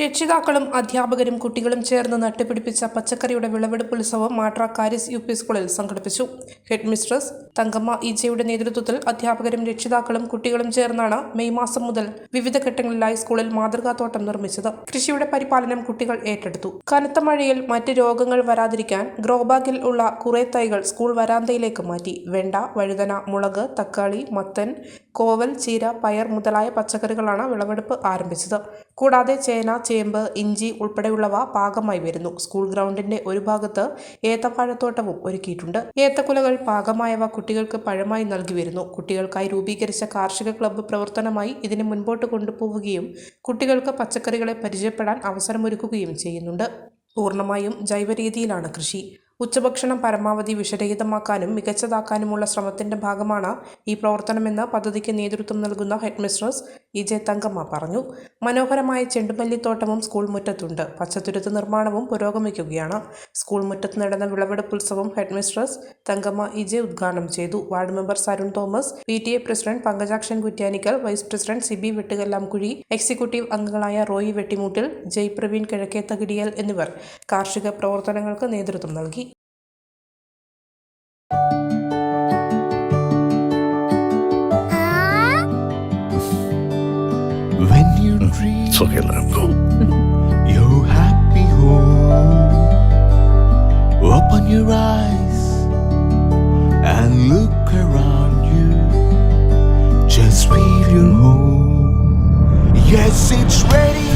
രക്ഷിതാക്കളും അധ്യാപകരും കുട്ടികളും ചേർന്ന് നട്ടുപിടിപ്പിച്ച പച്ചക്കറിയുടെ വിളവെടുപ്പ് ഉത്സവം മാട്ര കാരിസ് യു പി സ്കൂളിൽ സംഘടിപ്പിച്ചു. ഹെഡ് മിസ്ട്രസ് തങ്കമ്മ ഈജയുടെ നേതൃത്വത്തിൽ അധ്യാപകരും രക്ഷിതാക്കളും കുട്ടികളും ചേർന്നാണ് മെയ് മാസം മുതൽ വിവിധ ഘട്ടങ്ങളിലായി സ്കൂളിൽ മാതൃകാത്തോട്ടം നിർമ്മിച്ചത്. കൃഷിയുടെ പരിപാലനം കുട്ടികൾ ഏറ്റെടുത്തു. കനത്ത മഴയിൽ മറ്റ് രോഗങ്ങൾ വരാതിരിക്കാൻ ഗ്രോബാഗിൽ ഉള്ള കുറെ തൈകൾ സ്കൂൾ വരാന്തയിലേക്ക് മാറ്റി. വെണ്ട വഴുതന മുളക് തക്കാളി മത്തൻ കോവൽ ചീര പയർ മുതലായ പച്ചക്കറികളാണ് വിളവെടുപ്പ് ആരംഭിച്ചത്. കൂടാതെ ചേന ചേമ്പ് ഇഞ്ചി ഉൾപ്പെടെയുള്ളവ പാകമായി വരുന്നു. സ്കൂൾ ഗ്രൗണ്ടിന്റെ ഒരു ഭാഗത്ത് ഏത്തപ്പഴത്തോട്ടവും ഒരുക്കിയിട്ടുണ്ട്. ഏത്തക്കുലകൾ പാകമായവ കുട്ടികൾക്ക് പഴമായി നൽകി വരുന്നു. കുട്ടികൾക്കായി രൂപീകരിച്ച കാർഷിക ക്ലബ്ബ് പ്രവർത്തനമായി ഇതിനെ മുൻപോട്ട് കൊണ്ടുപോവുകയും കുട്ടികൾക്ക് പച്ചക്കറികളെ പരിചയപ്പെടാൻ അവസരമൊരുക്കുകയും ചെയ്യുന്നുണ്ട്. പൂർണമായും ജൈവരീതിയിലാണ് കൃഷി. ഉച്ചഭക്ഷണം പരമാവധി വിഷരഹിതമാക്കാനും മികച്ചതാക്കാനുമുള്ള ശ്രമത്തിന്റെ ഭാഗമാണ് ഈ പ്രവർത്തനമെന്ന് പദ്ധതിക്ക് നേതൃത്വം നൽകുന്ന ഹെഡ്മിസ്ട്രസ് ജെ തങ്കമ്മ പറഞ്ഞു. മനോഹരമായ ചെണ്ടുമല്ലിത്തോട്ടവും സ്കൂൾ മുറ്റത്തുണ്ട്. പച്ചത്തുരുത്ത് നിർമ്മാണവും പുരോഗമിക്കുകയാണ്. സ്കൂൾ മുറ്റത്ത് നടന്ന വിളവെടുപ്പ് ഉത്സവം ഹെഡ് മിസ്ട്രസ് തങ്കമ്മ ഇ ഉദ്ഘാടനം ചെയ്തു. Ward member Sarun Thomas P T A president Pankajakshan Kuttiyanickal vice president Sibi Vettukallamkuzhi executive അംഗങ്ങളായ റോയി വെട്ടിമൂട്ടിൽ ജയ് പ്രവീൺ കിഴക്കേത്തകിടിയൽ എന്നിവർ കാർഷിക പ്രവർത്തനങ്ങൾക്ക് നേതൃത്വം നൽകി. When you dream It's okay, let him go. your happy home, open your eyes and look around you. Just feel your home. Yes, it's ready.